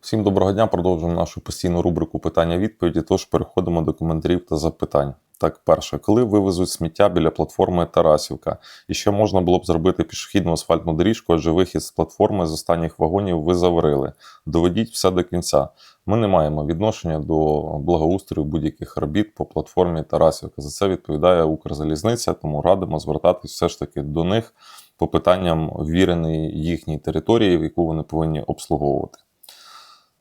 Всім доброго дня. Продовжуємо нашу постійну рубрику питання-відповіді. Тож переходимо до коментарів та запитань. Так, перше, коли вивезуть сміття біля платформи Тарасівка, і ще можна було б зробити пішохідну асфальтну доріжку, адже вихід з платформи з останніх вагонів ви заварили. Доведіть все до кінця. Ми не маємо відношення до благоустрою будь-яких робіт по платформі Тарасівка. За це відповідає Укрзалізниця, тому радимо звертатись все ж таки до них по питанням ввіреної їхній території, в яку вони повинні обслуговувати.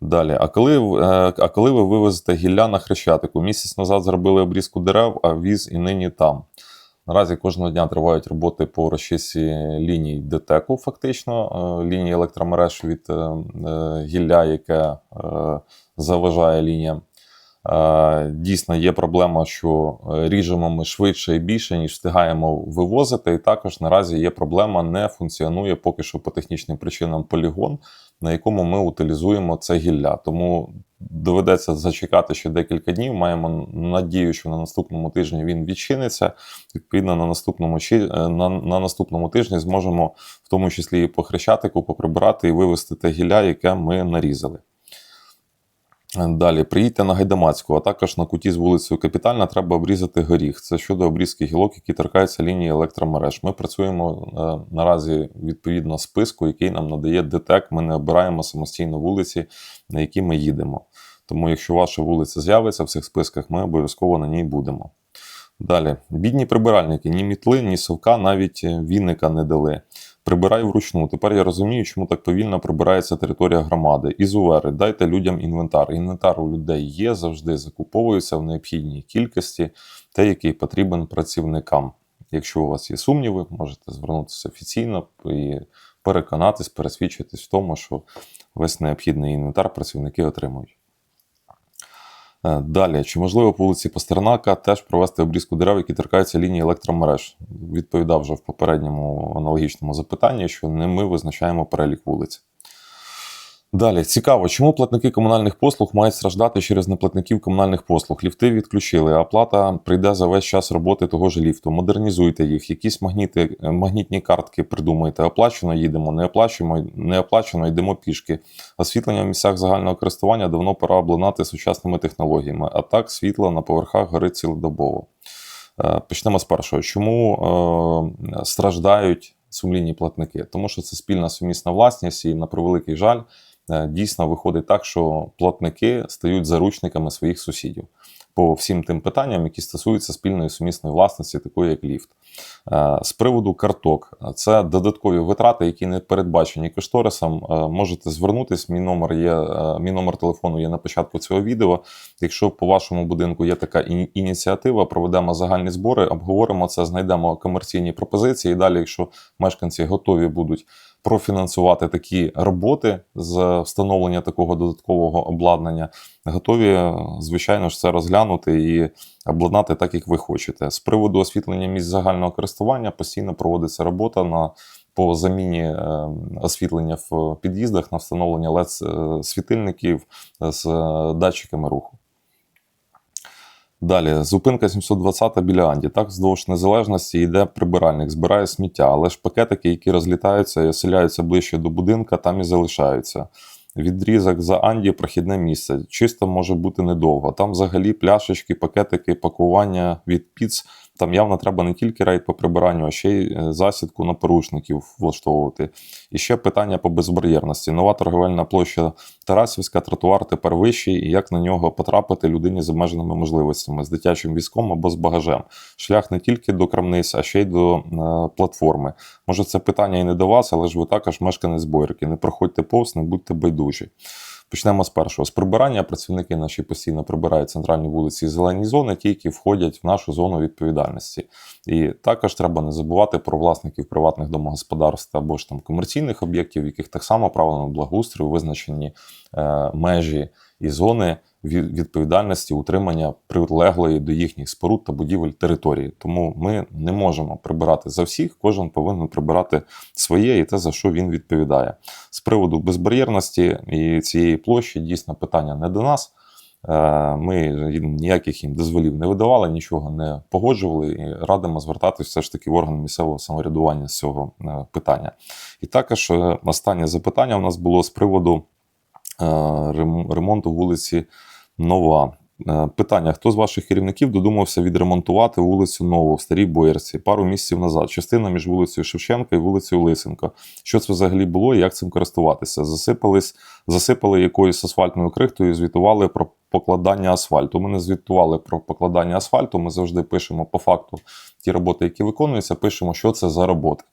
Далі, а коли, е, а коли ви вивезете гілля на Хрещатику? Місяць назад зробили обрізку дерев, а віз і нині там. Наразі кожного дня тривають роботи по розчисі ліній ДТЕКу, фактично, е, лінії електромереж від е, гілля, яке заважає лініям. Е, Дійсно, є проблема, що е, ріжемо ми швидше і більше, ніж встигаємо вивозити. І також наразі є проблема, не функціонує поки що по технічним причинам полігон, на якому ми утилізуємо це гілля. Тому доведеться зачекати ще декілька днів. Маємо надію, що на наступному тижні він відчиниться. Відповідно, на наступному е, на, на наступному тижні зможемо в тому числі і по хрещатику поприбирати і вивезти те гілля, яке ми нарізали. Далі приїдьте на Гайдамацьку, а також на куті з вулицею Капітальна треба обрізати горіх. Це щодо обрізки гілок, які торкаються лінії електромереж. Ми працюємо е, наразі відповідно списку, який нам надає ДТЕК. Ми не обираємо самостійно вулиці, на які ми їдемо. Тому, якщо ваша вулиця з'явиться в цих списках, ми обов'язково на ній будемо. Далі, бідні прибиральники, ні мітли, ні совка, навіть е, вінника не дали. Прибирай вручну. Тепер я розумію, чому так повільно прибирається територія громади. Ізувери, дайте людям інвентар. Інвентар у людей є, завжди закуповується в необхідній кількості, те, який потрібен працівникам. Якщо у вас є сумніви, можете звернутися офіційно і переконатись, пересвідчитись в тому, що весь необхідний інвентар працівники отримують. Е, Далі, чи можливо по вулиці Пастернака теж провести обрізку дерев, які торкаються лінії електромереж? Відповідав вже в попередньому аналогічному запитанні, що не ми визначаємо перелік вулиць. Далі, цікаво, чому платники комунальних послуг мають страждати через неплатників комунальних послуг? Ліфти відключили, а оплата прийде за весь час роботи того ж ліфту. Модернізуйте їх, якісь магніти, магнітні картки придумайте. Оплачено їдемо, не оплачуємо, не оплачено, йдемо пішки. Освітлення в місцях загального користування давно пора обладнати сучасними технологіями, а так світло на поверхах горить цілодобово. Е, Почнемо з першого. Чому е, страждають сумлінні платники? Тому що це спільна сумісна власність, і на превеликий жаль, дійсно виходить так, що платники стають заручниками своїх сусідів по всім тим питанням, які стосуються спільної сумісної власності, такої як ліфт. Е, З приводу карток, це додаткові витрати, які не передбачені кошторисом. Е, Можете звернутись. Мій номер є, е, мій номер телефону є на початку цього відео. Якщо по вашому будинку є така ініціатива, проведемо загальні збори, обговоримо це, знайдемо комерційні пропозиції. І далі, якщо мешканці готові будуть профінансувати такі роботи з встановлення такого додаткового обладнання, готові, е, звичайно ж, це розглянути і обладнати так, як ви хочете. З приводу освітлення місць загального користування постійно проводиться робота на по заміні е, освітлення в під'їздах на встановлення led світильників з е, датчиками руху. Далі, зупинка 720 біля Анді. Так, вздовж незалежності йде прибиральник, збирає сміття, але ж пакетики, які розлітаються і оселяються ближче до будинка, там і залишаються. Відрізок за Анді прохідне місце. Чисто може бути недовго. Там взагалі пляшечки, пакетики, пакування від піц. Там явно треба не тільки рейд по прибиранню, а ще й е, засідку на порушників влаштовувати. І ще питання по безбар'єрності. Нова торговельна площа Тарасівська, тротуар тепер вищий, і як на нього потрапити людині з обмеженими можливостями, з дитячим візком або з багажем. Шлях не тільки до крамниць, а ще й до е, платформи. Може, це питання і не до вас, але ж ви також мешканець Бойрики. Не проходьте повз, не будьте байдужі. Почнемо з першого. З прибирання працівники наші постійно прибирають центральні вулиці і зелені зони, ті, які входять в нашу зону відповідальності. І також треба не забувати про власників приватних домогосподарств або ж там комерційних об'єктів, яких так само правилами благоустрою визначені е, межі і зони відповідальності утримання прилеглої до їхніх споруд та будівель території. Тому ми не можемо прибирати за всіх, кожен повинен прибирати своє і те, за що він відповідає. З приводу безбар'єрності і цієї площі дійсно питання не до нас. Е, Ми ніяких їм дозволів не видавали, нічого не погоджували і радимо звертатись все ж таки в орган місцевого самоврядування з цього е, питання. І також е, останнє запитання у нас було з приводу ремонту вулиці Нова. Е, Питання: хто з ваших керівників додумався відремонтувати вулицю Нову в Старій Боярці пару місяців назад? Частина між вулицею Шевченка і вулицею Лисенка. Що це взагалі було і як цим користуватися? Засипались, засипали якоюсь асфальтною крихтою і звітували про покладання асфальту. Ми не звітували про покладання асфальту. Ми завжди пишемо по факту ті роботи, які виконуються, пишемо, що це за роботи.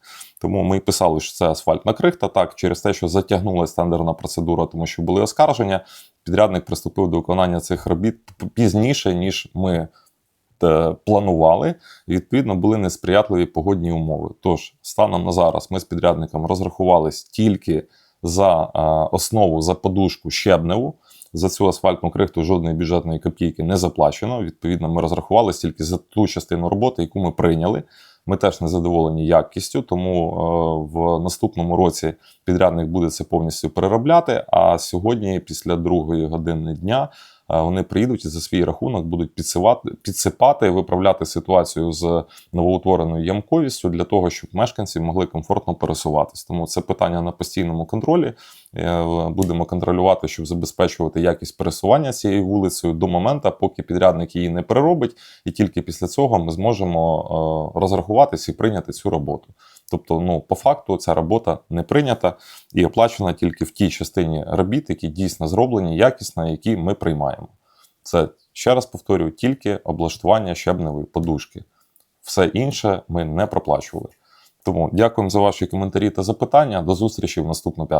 Тому ми писали, що це асфальтна крихта. Так, через те, що затягнулася тендерна процедура, тому що були оскарження, підрядник приступив до виконання цих робіт пізніше, ніж ми е, планували. І, відповідно, були несприятливі погодні умови. Тож, станом на зараз, ми з підрядником розрахувались тільки за е, основу за подушку щебневу. За цю асфальтну крихту жодної бюджетної копійки не заплачено. Відповідно, ми розрахувалися тільки за ту частину роботи, яку ми прийняли. Ми теж не задоволені якістю, тому е, в наступному році підрядник буде це повністю переробляти. А сьогодні, після другої години дня, вони приїдуть і за свій рахунок будуть підсипати, підсипати, виправляти ситуацію з новоутвореною ямковістю для того, щоб мешканці могли комфортно пересуватись. Тому це питання на постійному контролі. Е, Будемо контролювати, щоб забезпечувати якість пересування цією вулицею до моменту, поки підрядник її не переробить, і тільки після цього ми зможемо е, розрахуватися і прийняти цю роботу. Тобто, ну по факту, ця робота не прийнята і оплачена тільки в тій частині робіт, які дійсно зроблені якісно, які ми приймаємо. Це ще раз повторюю, тільки облаштування щебневої подушки. Все інше ми не проплачували. Тому дякуємо за ваші коментарі та запитання. До зустрічі в наступну п'ятницю.